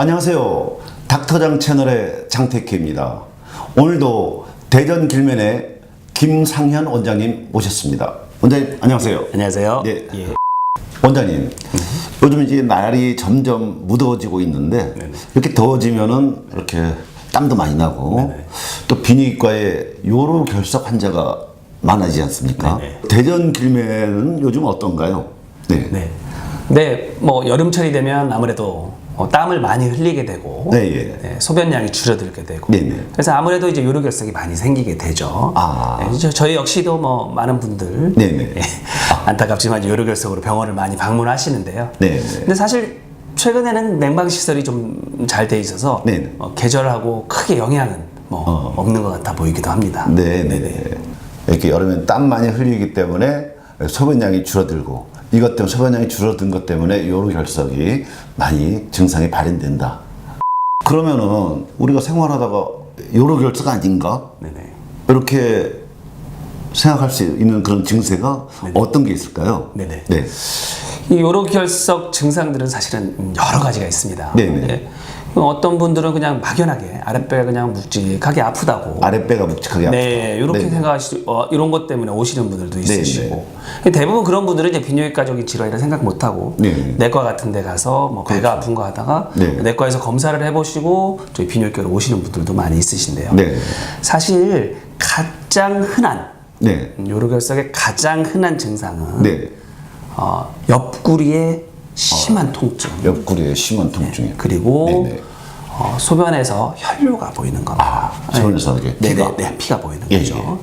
안녕하세요. 닥터장 채널의 장태키입니다. 오늘도 대전 길면의 김상현 원장님 모셨습니다. 원장님 안녕하세요. 안녕하세요. 네. 예. 원장님, 요즘 이제 날이 점점 무더워지고 있는데 이렇게 더워지면은 이렇게 땀도 많이 나고 또 비뇨기과에 요로 결석 환자가 많아지지 않습니까? 네네. 대전 길면은 요즘 어떤가요? 네. 네. 네, 뭐 여름철이 되면 아무래도 어, 땀을 많이 흘리게 되고 네, 예. 네, 소변량이 줄어들게 되고 네 네. 그래서 아무래도 이제 요로결석이 많이 생기게 되죠. 아. 네, 저, 저희 역시도 뭐 많은 분들 네 네. 예, 안타깝지만 요로결석으로 병원을 많이 방문하시는데요. 네 네. 근데 사실 최근에는 냉방 시설이 좀 잘 돼 있어서 네 네. 어, 계절하고 크게 영향은 뭐 어. 없는 것 같아 보이기도 합니다. 네, 네. 이렇게 여름엔 땀 많이 흘리기 때문에 소변량이 줄어들고 이것 때문에 소변량이 줄어든 것 때문에 요로 결석이 많이 증상이 발현된다. 그러면은 우리가 생활하다가 요로 결석 아닌가? 네네. 이렇게 생각할 수 있는 그런 증세가 어떤 게 있을까요? 네네. 네. 이 요로 결석 증상들은 사실은 여러 가지가 있습니다. 네네. 네. 어떤 분들은 그냥 막연하게 아랫배가 그냥 묵직하게 아프다고. 아랫배가 묵직하게 아프다. 네, 이렇게 네. 생각하시 어, 이런 것 때문에 오시는 분들도 네, 있으시고 대부분 그런 분들은 이제 비뇨기과적인 질환이라 생각 못 하고 네, 네. 내과 같은 데 가서 뭐 배가 아픈 거 하다가 네. 내과에서 검사를 해보시고 저희 비뇨기과로 오시는 분들도 많이 있으신데요. 네. 사실 가장 흔한 네. 요로결석의 가장 흔한 증상은 네. 어, 옆구리에 심한 통증 옆구리에 심한 통증이. 그리고 네네. 어, 소변에서 혈류가 보이는 겁니다. 아, 소변에서 이렇게 네, 피가. 네, 네, 피가 보이는 예, 거죠.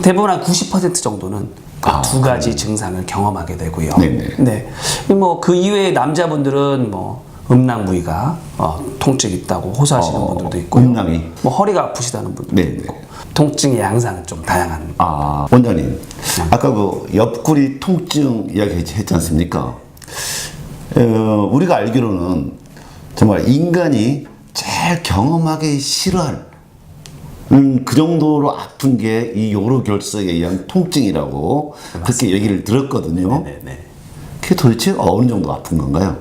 대부분 한 90% 정도는 그 아, 두 가지 증상을 경험하게 되고요. 네네. 네, 뭐 그 이외에 남자분들은 뭐 음낭 부위가 어, 통증 있다고 호소하시는 어, 분들도 있고요. 음낭이? 뭐 허리가 아프시다는 분들도 네네. 있고 통증의 양상은 좀 다양한. 아, 원장님. 아까 그 옆구리 통증 이야기 했지 않습니까? 어, 우리가 알기로는 정말 인간이 제일 경험하기 싫어할 음, 그 정도로 아픈 게 이 요로 결석에 의한 통증이라고 그렇게 얘기를 들었거든요. 네, 네. 그게 도대체 어느 정도 아픈 건가요?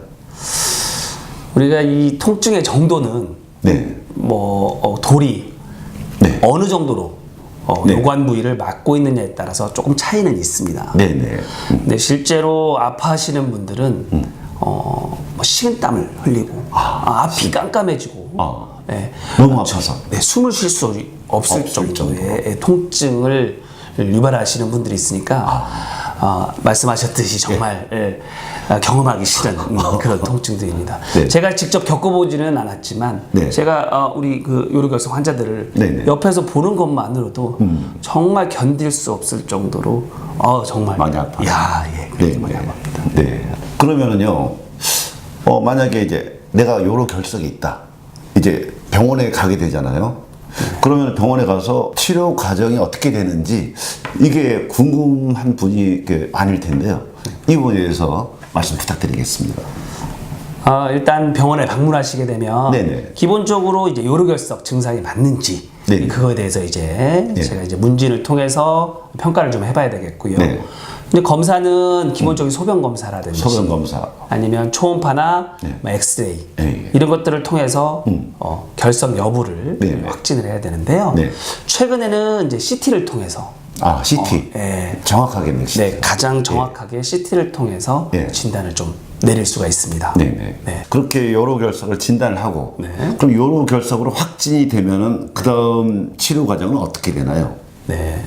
우리가 이 통증의 정도는 네. 뭐 어, 돌이 네. 어느 정도로 어, 네. 요관 부위를 막고 있느냐에 따라서 조금 차이는 있습니다. 네네. 근데 실제로 아파하시는 분들은 어, 뭐 식은땀을 흘리고 아, 앞이 깜깜해지고 아. 예. 너무 아파서. 네, 숨을 쉴 수 없을 없을 정도의 예, 통증을 유발하시는 분들이 있으니까 어, 말씀하셨듯이 정말 예, 아, 경험하기 싫은 음, 그런 통증들입니다. 네. 제가 직접 겪어보지는 않았지만 네. 제가 어, 우리 그 요로결석 환자들을 네네. 음. 옆에서 보는 것만으로도 정말 견딜 수 없을 정도로 어, 정말 많이 아파요. 야, 예, 네, 많이 네. 아픕니다. 네. 그러면은요, 어, 만약에 이제 내가 요로 결석이 있다. 이제 병원에 가게 되잖아요. 그러면 병원에 가서 치료 과정이 어떻게 되는지 이게 궁금한 분이 많을 텐데요. 이 부분에 대해서 말씀 부탁드리겠습니다. 어, 일단 병원에 방문하시게 되면 네네. 기본적으로 이제 요로결석 증상이 맞는지 네. 그거에 대해서 이제 제가 이제 문진을 통해서 평가를 좀 해봐야 되겠고요. 네. 근데 검사는 기본적인 소변 검사라든지 소변 검사. 아니면 초음파나 네. 뭐 엑스레이 예, 예. 이런 것들을 통해서 어, 결석 여부를 네, 네. 확진을 해야 되는데요. 네. 최근에는 이제 CT를 통해서 아, CT. 어, 예. 정확하게는 CT. 네, 가장 정확하게 CT를 통해서 예. 진단을 좀 내릴 수가 있습니다. 네네. 네. 그렇게 요로 결석을 진단을 하고, 네. 그럼 요로 결석으로 확진이 되면은 그 다음 치료 과정은 어떻게 되나요? 네.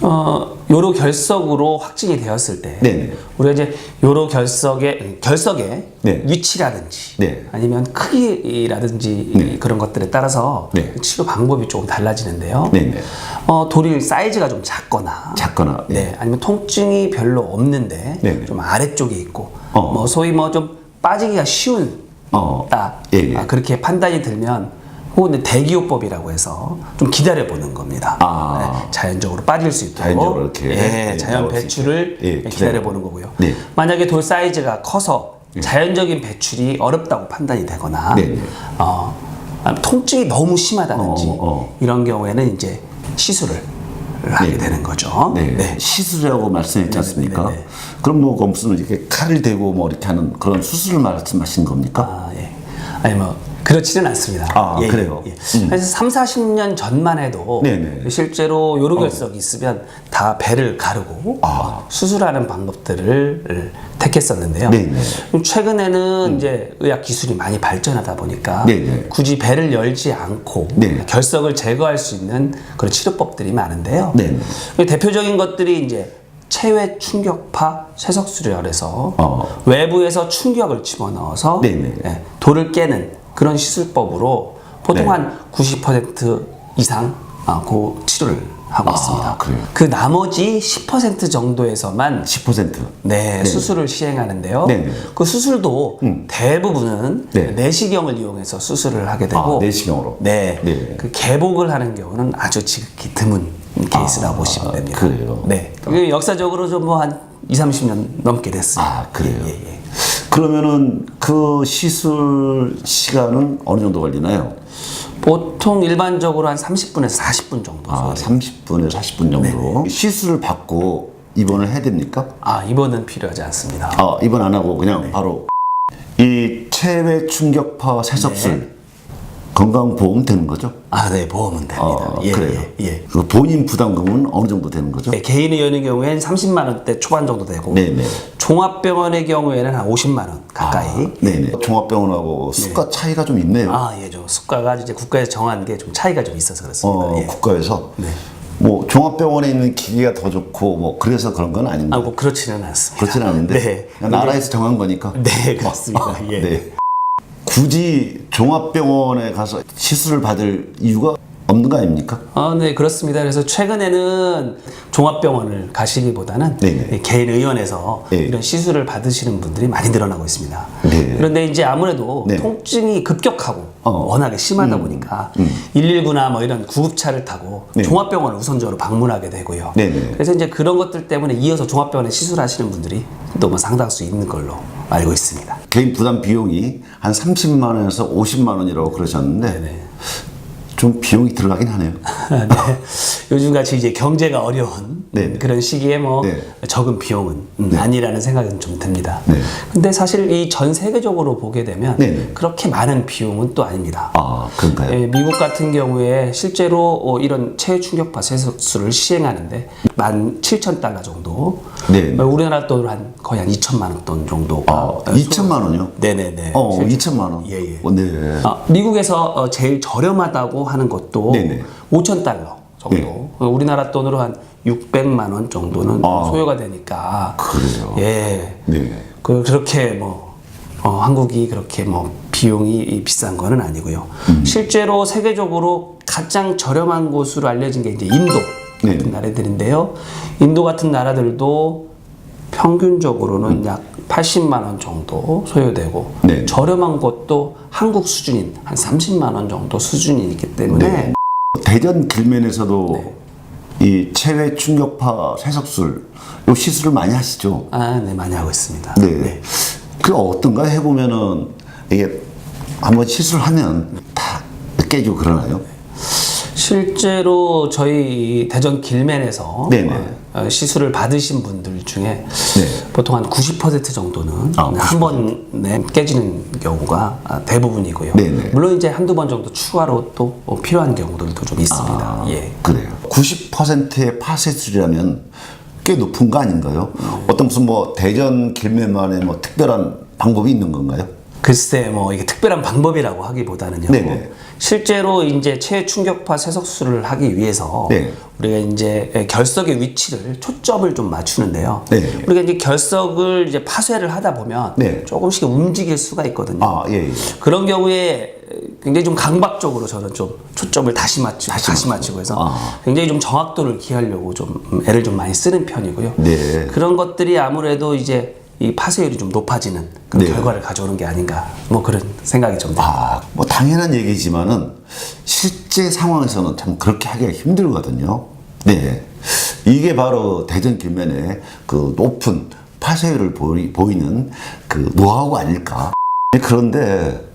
어, 요로 결석으로 확진이 되었을 때 네네. 우리가 이제 요로 결석의 결석의 네. 위치라든지 네. 아니면 크기라든지 네. 그런 것들에 따라서 네. 치료 방법이 조금 달라지는데요. 네네. 어, 돌일 사이즈가 좀 작거나 작거나, 예. 네. 아니면 통증이 별로 없는데 네네. 좀 아래쪽에 있고 어. 뭐 소위 뭐 좀 빠지기가 쉬운 어. 다 예, 예. 아, 그렇게 판단이 들면 혹은 대기요법이라고 해서 좀 기다려 보는 겁니다. 아. 네, 자연적으로 빠질 수 있도록 자연적으로 이렇게, 예, 예, 자연 배출을. 예, 기다려 보는 거고요. 네. 만약에 돌 사이즈가 커서 자연적인 배출이 어렵다고 판단이 되거나 네, 네. 어, 아, 통증이 너무 심하다든지 어, 어. 이런 경우에는 이제 시술을 하게 네. 되는 거죠. 네. 시술이라고 말씀했지 않습니까? 네, 네. 그럼 뭐, 그 무슨 이렇게 칼을 대고 뭐 이렇게 하는 그런 수술을 말씀하시는 겁니까? 아, 예. 아니 뭐 그렇지는 않습니다. 아, 그래요? 음. 그래서 3, 40년 전만 해도 네네. 실제로 요로결석이 있으면 다 배를 가르고 아. 어, 수술하는 방법들을 택했었는데요. 네네. 그럼 최근에는 이제 의학 기술이 많이 발전하다 보니까 네네. 굳이 배를 열지 않고 네. 결석을 제거할 수 있는 그런 치료법들이 많은데요. 네네. 대표적인 것들이 이제 체외 충격파 쇠석술이라서 어. 외부에서 충격을 집어넣어서 네네. 예, 돌을 깨는 그런 시술법으로 보통 네. 한90% 이상 아, 그 치료를 하고 있습니다. 그래요? 그 나머지 10% 정도에서만 10%. 네, 수술을 시행하는데요. 네 네. 그 수술도 대부분은 네. 내시경을 이용해서 수술을 하게 되고 아, 내시경으로? 네. 네. 그 개복을 하는 경우는 아주 지극히 드문 케이스라고 보시면 됩니다. 그래요? 네. 그 역사적으로 좀 뭐 한 2, 30년 넘게 됐습니다. 아, 그래요? 예, 예. 그러면은 그 시술 시간은 어느 정도 걸리나요? 보통 일반적으로 한 30분에서 40분 정도. 아, 소요돼요. 30분에서 40분 정도. 시술을 받고 입원을 해야 됩니까? 아, 입원은 필요하지 않습니다. 아, 입원 안 하고 그냥 네. 바로 이 체외 충격파 세석술 건강보험 되는 거죠? 아, 네, 보험은 됩니다. 아, 예, 그래요. 예, 예. 그 본인 부담금은 어느 정도 되는 거죠? 네, 개인의 연의 경우에는 30만 원대 초반 정도 되고 네네. 종합병원의 경우에는 한 50만 원 가까이. 네네. 종합병원하고 수가 차이가 좀 있네요. 아, 예, 좀 수가가 이제 국가에서 정한 게 좀 차이가 좀 있어서 그렇습니다. 어, 예. 국가에서. 뭐 종합병원에 있는 기계가 더 좋고 뭐 그래서 그런 건 아닌데. 아, 뭐 그렇지는 않습니다. 그렇지는 않은데. 네. 나라에서 정한 거니까. 네, 그렇습니다. 예. 네. 굳이 종합병원에 가서 시술을 받을 이유가 없는 거 아닙니까? 아, 네, 그렇습니다. 그래서 최근에는 종합병원을 가시기보다는 네네. 개인 의원에서 네. 이런 시술을 받으시는 분들이 많이 늘어나고 있습니다. 네. 그런데 이제 아무래도 네. 통증이 급격하고 어. 워낙에 심하다 보니까 119나 뭐 이런 구급차를 타고 네. 종합병원을 우선적으로 방문하게 되고요. 네네. 그래서 이제 그런 것들 때문에 이어서 종합병원에 시술하시는 분들이 또 뭐 상당수 있는 걸로 알고 있습니다. 개인 부담 비용이 한 30만 원에서 50만 원이라고 그러셨는데 네. 좀 비용이 들어가긴 하네요. 네. 요즘같이 이제 경제가 어려운 네. 그런 시기에 뭐 네. 적은 비용은 음, 아니라는 생각은 좀 듭니다. 네. 근데 사실 이 전 세계적으로 보게 되면 네. 그렇게 많은 비용은 또 아닙니다. 아, 그런가요? 예, 미국 같은 경우에 실제로 어, 이런 체외 충격파 세수술을 시행하는데 만 7천 달러 정도, 네. 어, 우리나라 돈으로 한 거의 한 2천만 원돈 정도가 아, 2천만 원이요? 네네네. 어, 2천만 원. 예, 예. 어, 네. 아, 미국에서 어, 제일 저렴하다고 하는 것도. 5천 달러 정도. 네. 어, 우리나라 돈으로 한 600만 원 정도는 아. 소요가 되니까. 그래요? 예. 네. 그 그렇게 뭐 어, 한국이 그렇게 뭐 비용이 비싼 거는 아니고요. 음. 실제로 세계적으로 가장 저렴한 곳으로 알려진 게 이제 인도 네. 같은 나라들인데요. 인도 같은 나라들도 평균적으로는 약 80만 원 정도 소요되고 음. 네. 저렴한 곳도 한국 수준인 한 30만 원 정도 수준이기 때문에 네. 대전 길면에서도 네. 이 체외 충격파 세석술 요 시술을 많이 하시죠? 아, 네 많이 하고 있습니다. 네. 그 어떤가 해보면은 이게 한번 시술하면 다 깨지고 그러나요? 실제로 저희 대전 길맨에서 네네. 어, 시술을 받으신 분들 중에 네. 보통 한 90% 정도는 아, 한 번에 깨지는 경우가 아, 대부분이고요. 네네. 물론 이제 한두 번 정도 추가로 또 어, 필요한 경우들도 좀 있습니다. 아, 예. 그래요. 90%의 파세술이라면 꽤 높은 거 아닌가요? 어떤 무슨 뭐 대전 길면만의 뭐 특별한 방법이 있는 건가요? 글쎄 뭐 이게 특별한 방법이라고 하기보다는요. 네네. 실제로 이제 체충격파 세석술을 하기 위해서 네. 우리가 이제 결석의 위치를 초점을 좀 맞추는데요. 네. 우리가 이제 결석을 이제 파쇄를 하다 보면 네. 조금씩 움직일 수가 있거든요. 아, 예, 예. 그런 경우에 굉장히 좀 강박적으로 저는 좀 초점을 다시 맞추고 다시, 맞추고 해서 아. 굉장히 좀 정확도를 기하려고 좀 애를 좀 많이 쓰는 편이고요. 네. 그런 것들이 아무래도 이제 이 파쇄율이 좀 높아지는 그런 네. 결과를 가져오는 게 아닌가 뭐 그런 생각이 좀 듭니다. 아, 뭐 당연한 얘기지만은 실제 상황에서는 참 그렇게 하기가 힘들거든요. 네. 이게 바로 대전 길면에 그 높은 파쇄율을 보이, 보이는 그 노하우가 아닐까. 그런데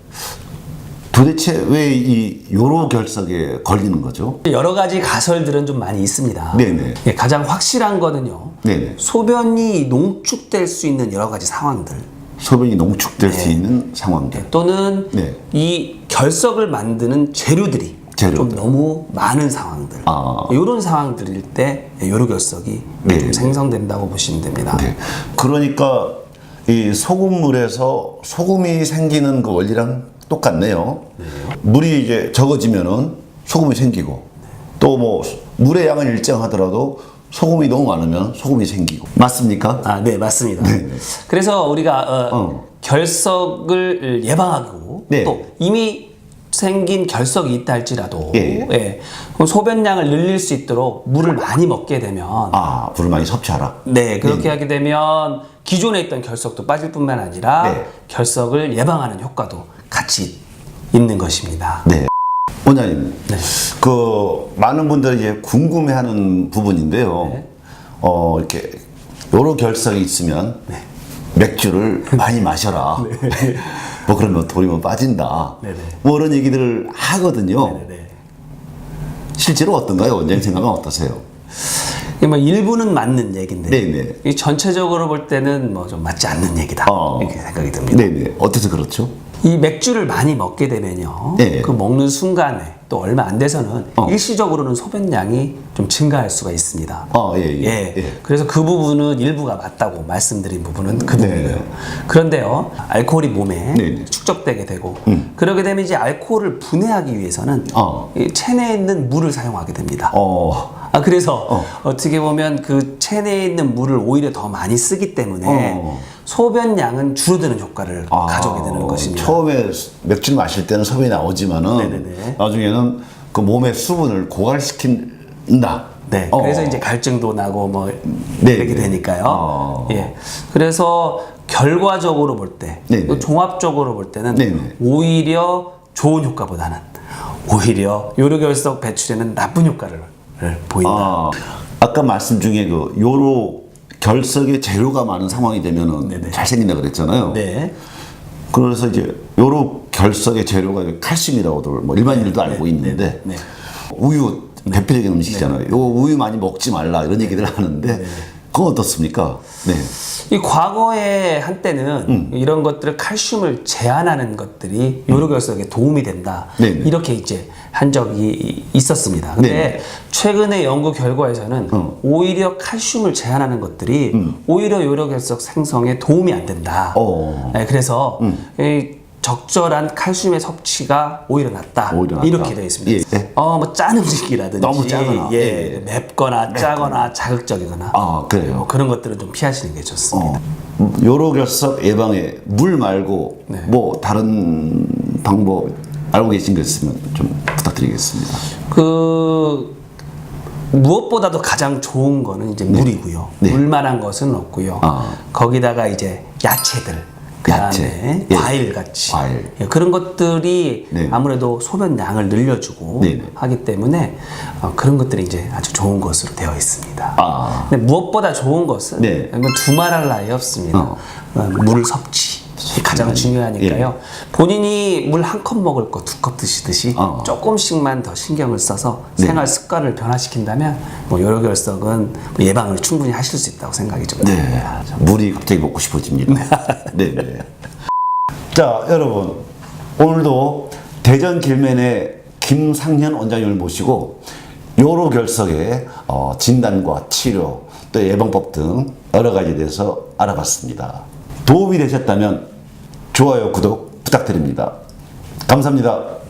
도대체 왜 이 요로 결석에 걸리는 거죠? 여러 가지 가설들은 좀 많이 있습니다. 네네. 예, 가장 확실한 거는요. 네네. 소변이 농축될 수 있는 여러 가지 상황들 소변이 농축될 수 있는 상황들. 또는 네. 이 결석을 만드는 재료들이 재료들. 좀 너무 많은 상황들. 아. 이런 상황들일 때 요로결석이 네. 좀 생성된다고 보시면 됩니다. 네. 그러니까 이 소금물에서 소금이 생기는 그 원리랑 똑같네요. 물이 이제 적어지면은 소금이 생기고 또뭐 물의 양은 일정하더라도 소금이 너무 많으면 소금이 생기고 맞습니까? 아, 네, 맞습니다. 네. 그래서 우리가 어, 어. 결석을 예방하고 네. 또 이미 생긴 결석이 있다 할지라도 예. 예, 그럼 소변량을 늘릴 수 있도록 물을 많이 먹게 되면 아 물을 많이 섭취하라. 네, 그렇게 하게 되면 기존에 있던 결석도 빠질 뿐만 아니라 네. 결석을 예방하는 효과도 같이 있는 것입니다. 네. 원장님, 네. 그 많은 분들이 이제 궁금해하는 부분인데요. 네. 어 이렇게 요로 결석이 있으면 네. 맥주를 많이 마셔라. 뭐 그러면 돌이면 빠진다. 네네. 뭐 그런 얘기들을 하거든요. 네. 실제로 어떤가요? 원장님 생각은 어떠세요? 뭐 일부는 맞는 얘기인데 네네. 이 전체적으로 볼 때는 뭐 좀 맞지 않는 얘기다 어. 이렇게 생각이 듭니다. 네네. 어때서 그렇죠? 이 맥주를 많이 먹게 되면요. 네. 그 먹는 순간에 또 얼마 안 돼서는 어. 일시적으로는 소변량이 좀 증가할 수가 있습니다. 아, 예, 예. 예. 예. 그래서 그 부분은 일부가 맞다고 말씀드린 부분은 그 네. 부분이에요. 그런데요, 알코올이 몸에 네, 네. 축적되게 되고, 그러게 되면 이제 알코올을 분해하기 위해서는 어. 이 체내에 있는 물을 사용하게 됩니다. 어. 아 그래서 어. 어. 떻게 보면 그 체내에 있는 물을 오히려 더 많이 쓰기 때문에 어. 소변량은 줄어드는 효과를 아, 가져오게 되는 것입니다. 처음에 맥주를 마실 때는 소변이 나오지만은 네네네. 나중에는 그 몸의 수분을 고갈시킨다. 네. 어. 그래서 이제 갈증도 나고 뭐 네, 이렇게 네. 되니까요. 어. 예. 그래서 결과적으로 볼 때, 네, 네. 또 종합적으로 볼 때는 네, 네. 오히려 좋은 효과보다는 오히려 요로결석 배출에는 나쁜 효과를 보인다. 아, 아까 말씀 중에 그 요로 결석의 재료가 많은 상황이 되면은 네네. 잘 생긴다 그랬잖아요. 네. 그래서 이제 요로 결석의 재료가 칼슘이라고들 뭐 일반인들도 알고 있는데 네, 네. 우유 대표적인 음식이잖아요. 요 우유 많이 먹지 말라 이런 얘기를 하는데 그건 어떻습니까? 네. 이 과거에 한때는 음. 이런 것들을 칼슘을 제한하는 것들이 요로결석에 도움이 된다. 네네. 이렇게 이제 한 적이 있었습니다. 근데 네네. 최근의 연구 결과에서는 어. 오히려 칼슘을 제한하는 것들이 오히려 요로결석 생성에 도움이 안 된다. 음. 어. 음. 네, 그래서 이 적절한 칼슘의 섭취가 오히려 낫다. 오히려 낫다. 이렇게 되어 있습니다. 예. 어, 뭐 짠 음식이라든지 너무 짜거나. 예, 예, 예. 맵거나 짜거나 자극적이거나 아, 그래요? 뭐 그런 것들은 좀 피하시는 게 좋습니다. 어, 요로 결석 예방에 물 말고 네. 뭐 다른 방법 알고 계신 거 있으면 좀 부탁드리겠습니다. 그 무엇보다도 가장 좋은 거는 이제 물이고요. 네. 물만한 것은 없고요. 아. 거기다가 이제 야채들. 그다음에 야채. 예. 과일 같이 과일. 예, 그런 것들이 네. 아무래도 소변량을 늘려주고 네, 네. 하기 때문에 어, 그런 것들이 이제 아주 좋은 것으로 되어 있습니다. 아. 근데 무엇보다 좋은 것은 네. 이건 두말할 나위 없습니다. 어. 어, 물 섭취 가장 중요하니까요. 본인이 물 한 컵 먹을 거 두 컵 드시듯이 예. 어. 조금씩만 더 신경을 써서 네. 생활 습관을 변화시킨다면 뭐 요로결석은 뭐 예방을 충분히 하실 수 있다고 생각이 좀 네. 듭니다. 물이 갑자기 먹고 싶어집니다. 네, 네. 자, 여러분. 오늘도 대전 길면의 김상현 원장님을 모시고 요로 결석의 어, 진단과 치료, 또 예방법 등 여러 가지에 대해서 알아봤습니다. 도움이 되셨다면 좋아요, 구독 부탁드립니다. 감사합니다.